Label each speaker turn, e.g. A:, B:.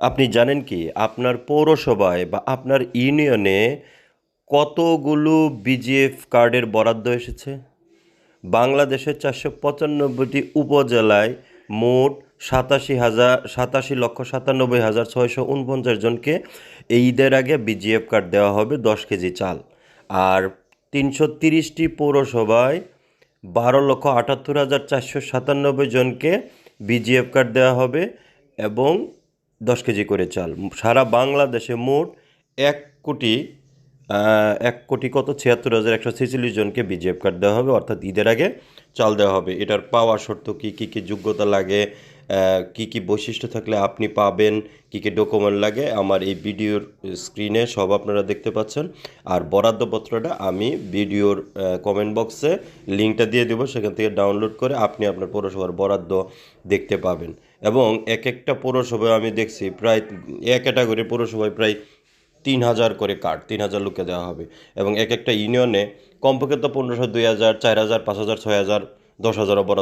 A: আপনি জানেন কি, আপনার পৌরসভায় বা আপনার ইউনিয়নে কতগুলো বিজিএফ কার্ডের বরাদ্দ এসেছে? বাংলাদেশের চারশো পঁচানব্বইটি উপজেলায় মোট সাতাশি হাজার, সাতাশি লক্ষ সাতানব্বই হাজার ছয়শো উনপঞ্চাশ জনকে ঈদের আগে বিজিএফ কার্ড দেওয়া হবে দশ কেজি চাল। আর তিনশো তিরিশটি পৌরসভায় বারো লক্ষ আটাত্তর হাজার চারশো সাতানব্বই জনকে বিজিএফ কার্ড দেওয়া হবে এবং দশ কেজি করে চাল। সারা বাংলাদেশে মোট এক কোটি এক কোটি কত? ছিয়াত্তর হাজার একশো ছেচল্লিশ জনকে বিজেপ কার্ড দেওয়া হবে, অর্থাৎ ঈদের আগে চাল দেওয়া হবে। এটার পাওয়ার শর্ত কী? কী কী যোগ্যতা লাগে? কী কী বৈশিষ্ট্য থাকলে আপনি পাবেন, কী কী ডকুমেন্ট লাগে, আমার এই ভিডিওর স্ক্রিনে সব আপনারা দেখতে পাচ্ছেন। আর বরাদ্দপত্রটা আমি ভিডিওর কমেন্ট বক্সে লিঙ্কটা দিয়ে দেবো, সেখান থেকে ডাউনলোড করে আপনি আপনার পৌরসভার বরাদ্দ দেখতে পাবেন। এবং এক একটা পৌরসভায় আমি দেখছি প্রায়, এক ক্যাটাগরি পৌরসভায় প্রায় তিন হাজার করে কার্ড তিন হাজার লোককে দেওয়া হবে। এবং এক একটা ইউনিয়নে কমপক্ষে তো পনেরোশো, দুই হাজার, চার হাজার, পাঁচ হাজার, ছয় হাজার, দশ হাজারও বরাদ্দ